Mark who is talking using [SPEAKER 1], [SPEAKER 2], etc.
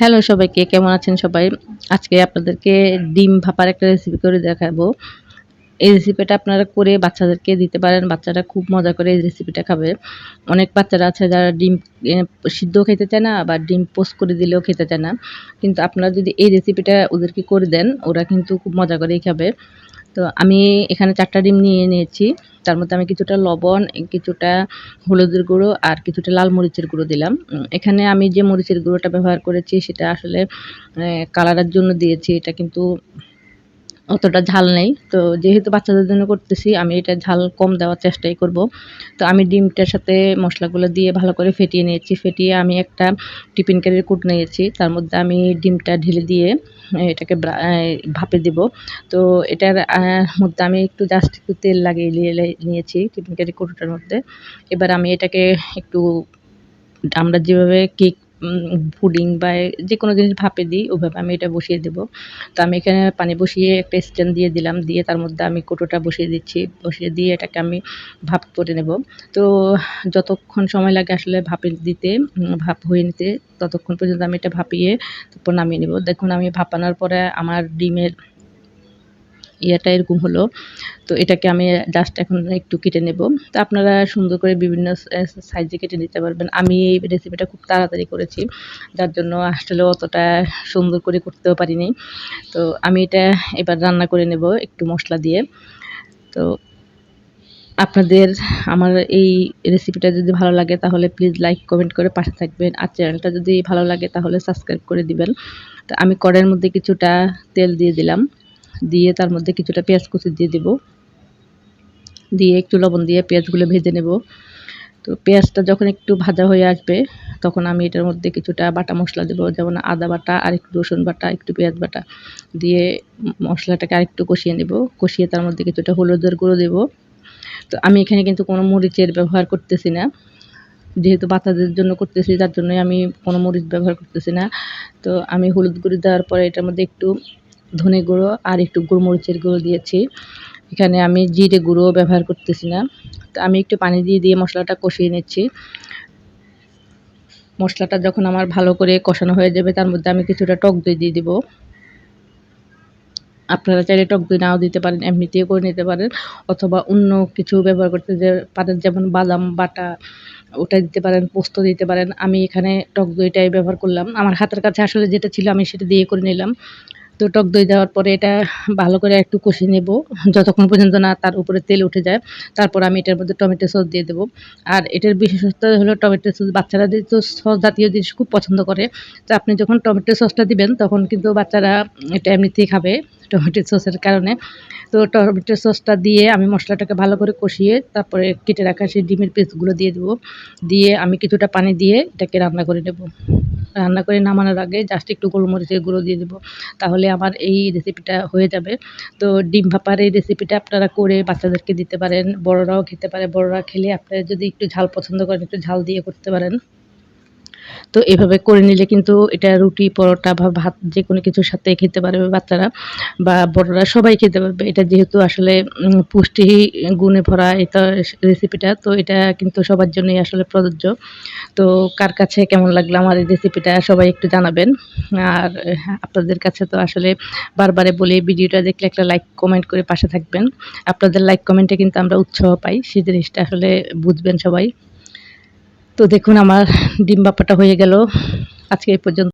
[SPEAKER 1] Hello সবাইকে, কেমন আছেন সবাই? আজকে আপনাদেরকে ডিম ভাপার একটা রেসিপি করে দেখাবো। এই রেসিপিটা আপনারা করে বাচ্চাদেরকে দিতে পারেন, বাচ্চারা খুব মজা করে এই রেসিপিটা খাবে। অনেক বাচ্চারা আছে যারা ডিম সিদ্ধ খেতে চায় না বা ডিম পোস্ট করে দিলেও খেতে চায় না। কিন্তু আপনারা যদি এই রেসিপিটা ওদেরকে করে দেন, ওরা কিন্তু খুব মজা করেই খাবে। তো আমি এখানে চারটা ডিম নিয়ে নিয়েছি। তার মধ্যে আমি কিছুটা লবণ, কিছুটা হলুদের গুঁড়ো আর কিছুটা লাল মরিচের গুঁড়ো দিলাম। এখানে আমি যে মরিচের গুঁড়োটা ব্যবহার করেছি সেটা আসলে কালারের জন্য দিয়েছি। এটা কিন্তু অতটা ঝাল নেই। তো যেহেতু বাচ্চাদের জন্য করতেছি, আমি এটা ঝাল কম দেওয়ার চেষ্টাই করব। তো আমি ডিমটার সাথে মশলাগুলো দিয়ে ভালো করে ফেটিয়ে নিয়েছি। ফেটিয়ে আমি একটা টিফিন ক্যারির কুট নিয়েছি। তার মধ্যে আমি ডিমটা ঢেলে দিয়ে এটাকে ভাপে দেব। তো এটার মধ্যে আমি একটু জাস্ট একটু তেল লাগিয়ে নিয়ে নিয়েছি টিফিন ক্যারি কুটোটার মধ্যে। এবার আমি এটাকে একটু, আমরা যেভাবে কেক পুডিং বা যে কোনো জিনিস ভাপে দিই ওইভাবে আমি এটা বসিয়ে দেব। তো আমি এখানে পানি বসিয়ে একটা স্ট্যান্ড দিয়ে দিলাম, দিয়ে তার মধ্যে আমি কোটোটা বসিয়ে দিচ্ছি। বসিয়ে দিয়ে এটাকে আমি ভাপ করে নেব। তো যতক্ষণ সময় লাগে আসলে ভাপে দিতে ভাপ হয়ে নিতে, ততক্ষণ পর্যন্ত আমি এটা ভাপিয়ে তারপর নামিয়ে নেব। দেখুন, আমি ভাপানোর পরে আমার ডিমের ইয়েটা এরকম হলো। তো এটাকে আমি জাস্ট এখন একটু কেটে নেব। তো আপনারা সুন্দর করে বিভিন্ন সাইজে কেটে নিতে পারবেন। আমি এই রেসিপিটা খুব তাড়াতাড়ি করেছি। যার জন্য আসলে অতটা সুন্দর করে করতেও পারিনি। তো আমি এটা এবার রান্না করে নেব একটু মশলা দিয়ে। তো আপনাদের আমার এই রেসিপিটা যদি ভালো লাগে তাহলে প্লিজ লাইক কমেন্ট করে পাশে থাকবেন। আর চ্যানেলটা যদি ভালো লাগে তাহলে সাবস্ক্রাইব করে দিবেন। তো আমি কড়াইয়ের মধ্যে কিছুটা তেল দিয়ে দিলাম। দিয়ে তার মধ্যে কিছুটা পেঁয়াজ কুচি দিয়ে দেব। দিয়ে একটু লবণ দিয়ে পেঁয়াজগুলো ভেজে নেব। তো পেঁয়াজটা যখন একটু ভাজা হয়ে আসবে, তখন আমি এটার মধ্যে কিছুটা বাটা মশলা দেবো, যেমন আদা বাটা, আর একটু রসুন বাটা, একটু পেঁয়াজ বাটা। দিয়ে মশলাটাকে আরেকটু কষিয়ে নেব। কষিয়ে তার মধ্যে কিছুটা হলুদের গুঁড়ো দেব। তো আমি এখানে কিন্তু কোনো মরিচের ব্যবহার করতেছি না। যেহেতু বাচ্চাদের জন্য করতেছি, তার জন্যই আমি কোনো মরিচ ব্যবহার করতেছি না। তো আমি হলুদ গুঁড়ো দেওয়ার পরে এটার মধ্যে একটু ধনে গুঁড়ো আর একটু গোলমরিচের গুঁড়ো দিয়েছি। এখানে আমি জিরে গুঁড়ো ব্যবহার করতেছি না। আমি একটু পানি দিয়ে দিয়ে মশলাটা কষিয়ে নিচ্ছি। মশলাটা যখন আমার ভালো করে কষানো হয়ে যাবে, তার মধ্যে আমি কিছুটা টক দই দিয়ে দিব। আপনারা চাইলে টক দই নাও দিতে পারেন, এমনিতেও করে নিতে পারেন। অথবা অন্য কিছু ব্যবহার করতে যে পারেন, যেমন বাদাম, বাটা, ওটা দিতে পারেন, পোস্ত দিতে পারেন। আমি এখানে টক দইটাই ব্যবহার করলাম। আমার হাতের কাছে আসলে যেটা ছিল আমি সেটা দিয়ে করে নিলাম। তো টক দই দেওয়ার পরে এটা ভালো করে একটু কষিয়ে নেব। যতক্ষণ পর্যন্ত না তার উপরে তেল উঠে যায়, তারপর আমি এটার মধ্যে টমেটো সস দিয়ে দেবো। আর এটার বিশেষত্ব হলো টমেটো সস, বাচ্চারা যেহেতু সস জাতীয় জিনিস খুব পছন্দ করে, তো আপনি যখন টমেটো সসটা দিবেন, তখন কিন্তু বাচ্চারা এটা এমনিতেই খাবে টমেটো সসের কারণে। তো টমেটো সসটা দিয়ে আমি মশলাটাকে ভালো করে কষিয়ে তারপরে কেটে রাখা সেই ডিমের পিসগুলো দিয়ে দেবো। দিয়ে আমি কিছুটা পানি দিয়ে এটাকে রান্না করে নেব। রান্না করে নামানোর আগে জাস্ট একটু গোলমরিচের গুঁড়ো দিয়ে দেবো। তাহলে আমার এই রেসিপিটা হয়ে যাবে। তো ডিম ভাপার এই রেসিপিটা আপনারা করে বাচ্চাদেরকে দিতে পারেন, বড়রাও খেতে পারে। বড়রা খেলে আপনারা যদি একটু ঝাল পছন্দ করেন, একটু ঝাল দিয়ে করতে পারেন। তো এভাবে করে নিলে কিন্তু এটা রুটি, পরোটা বা ভাত যে কোনো কিছুর সাথে খেতে পারবে বাচ্চারা বা বড়রা সবাই খেতে পারবে। এটা যেহেতু আসলে পুষ্টি গুণে ভরা এটা রেসিপিটা তো এটা কিন্তু সবার জন্যই আসলে প্রযোজ্য। তো কার কাছে কেমন লাগল আমার এই রেসিপিটা সবাই একটু জানাবেন। আর, আপনাদের কাছে তো আসলে বারবারে বলি, ভিডিওটা দেখলে একটা লাইক কমেন্ট করে পাশে থাকবেন। আপনাদের লাইক কমেন্টে কিন্তু আমরা উৎসাহ পাই। সেই জিনিসটা আসলে বুঝবেন সবাই। তো দেখুন আমার ডিম বাপাটা হয়ে গেল। আজকে এই পর্যন্ত।